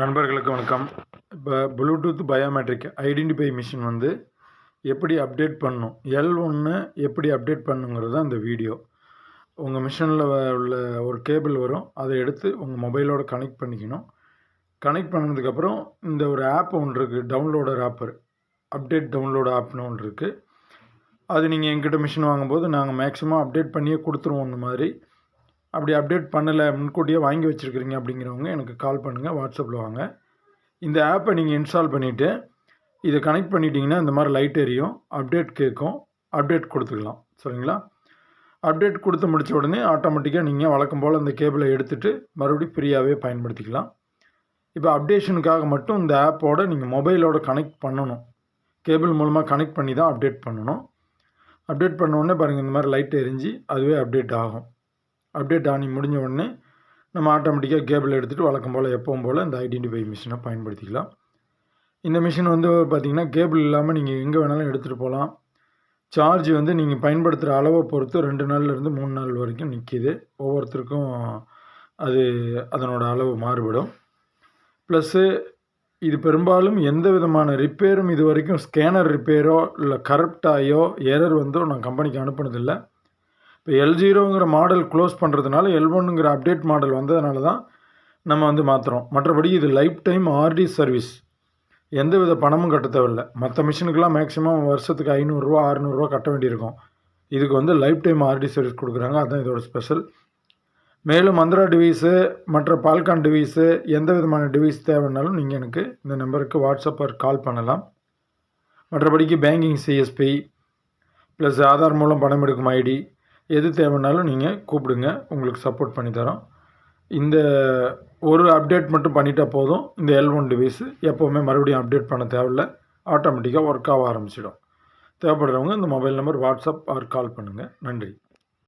நண்பர்களுக்கு வணக்கம். இப்போ ப்ளூடூத் பயோமெட்ரிக் ஐடென்டிஃபை மிஷின் வந்து எப்படி அப்டேட் பண்ணும்? எல் ஒன்று எப்படி அப்டேட் பண்ணுங்கிறது தான் இந்த வீடியோ உங்கள் மிஷினில் உள்ள ஒரு கேபிள் வரும். அதை எடுத்து உங்கள் மொபைலோட கனெக்ட் பண்ணிக்கணும். கனெக்ட் பண்ணதுக்கப்புறம் இந்த ஒரு ஆப் ஒன்று இருக்குது downloader app or update download ஆப்னு ஒன்று இருக்குது அது நீங்கள் எங்கிட்ட மிஷின் வாங்கும்போது நாங்கள் மேக்ஸிமம் அப்டேட் பண்ணியே கொடுத்துருவோம். இந்த மாதிரி அப்படி அப்டேட் பண்ணலை முன்கூட்டியே வாங்கி வச்சுருக்கிறீங்க அப்படிங்கிறவங்க எனக்கு கால் பண்ணுங்கள் வாட்ஸ்அப்பில் வாங்க. இந்த ஆப்பை நீங்கள் இன்ஸ்டால் பண்ணிவிட்டு இதை கனெக்ட் பண்ணிட்டீங்கன்னா இந்த மாதிரி லைட் எரியும் அப்டேட் கேட்கும் அப்டேட் கொடுத்துக்கலாம். சரிங்களா? அப்டேட் கொடுத்து முடித்த உடனே ஆட்டோமேட்டிக்காக நீங்கள் வழக்கம் போல் அந்த கேபிளை எடுத்துகிட்டு மறுபடியும் ஃப்ரீயாகவே பயன்படுத்திக்கலாம். இப்போ அப்டேஷனுக்காக மட்டும் இந்த ஆப்போட நீங்கள் மொபைலோட கனெக்ட் பண்ணணும். கேபிள் மூலமாக கனெக்ட் பண்ணி தான் அப்டேட் பண்ணணும். அப்டேட் பண்ண உடனே பாருங்கள் இந்த மாதிரி லைட் எரிஞ்சு அதுவே அப்டேட் ஆகும். அப்டேட் ஆனி முடிஞ்ச உடனே நம்ம ஆட்டோமேட்டிக்காக கேபிள் எடுத்துகிட்டு வழக்கம் போல் எப்பவும் போல் இந்த ஐடென்டிஃபை மிஷினை பயன்படுத்திக்கலாம். இந்த மிஷின் வந்து பார்த்திங்கன்னா கேபிள் இல்லாமல் நீங்கள் எங்கே வேணாலும் எடுத்துகிட்டு போகலாம் சார்ஜ் வந்து நீங்கள் பயன்படுத்துகிற அளவை பொறுத்து ரெண்டு நாள்லேருந்து மூணு நாள் வரைக்கும் நிற்கிது ஒவ்வொருத்தருக்கும் அது அதனோட அளவு மாறுபடும். ப்ளஸ்ஸு இது பெரும்பாலும் எந்த விதமான ரிப்பேரும் இது வரைக்கும் ஸ்கேனர் ரிப்பேரோ இல்லை கரப்டாயோ எரர் வந்தோ நான் கம்பெனிக்கு அனுப்புனதில்லை. இப்போ எல் ஜீரோங்கிற மாடல் க்ளோஸ் பண்ணுறதுனால எல் ஒன்னுங்கிற அப்டேட் மாடல் வந்ததுனால தான் நம்ம வந்து மாற்றுறோம் மற்றபடி இது லைஃப் டைம் ஆர்டி சர்வீஸ் எந்த வித பணமும் கட்ட தேவையில்லை. மற்ற மிஷினுக்கெலாம் மேக்ஸிமம் வருஷத்துக்கு ஐநூறுரூவா அறநூறுவா கட்ட வேண்டியிருக்கும். இதுக்கு வந்து லைஃப் டைம் ஆர்டி சர்வீஸ் கொடுக்குறாங்க. அதுதான் இதோட ஸ்பெஷல் மேலும் மந்த்ரா டிவைஸு மற்ற பால்கான் டிவைஸு எந்த விதமான டிவைஸ் தேவைன்னாலும் நீங்கள் எனக்கு இந்த நம்பருக்கு வாட்ஸ்அப் கால் பண்ணலாம். மற்றபடிக்கு பேங்கிங் சிஎஸ்பி ப்ளஸ் ஆதார் மூலம் பணம் எடுக்கும் ஐடி எது தேவைன்னாலும் நீங்கள் கூப்பிடுங்க. உங்களுக்கு சப்போர்ட் பண்ணி தரோம் இந்த ஒரு அப்டேட் மட்டும் பண்ணிட்டால் போதும். இந்த எல் ஒன் டிவைஸு எப்போவுமே மறுபடியும் அப்டேட் பண்ண தேவையில்ல. ஆட்டோமேட்டிக்காக ஒர்க் ஆக ஆரம்பிச்சிடும். தேவைப்படுறவங்க இந்த mobile number WhatsApp or call பண்ணுங்கள் நன்றி.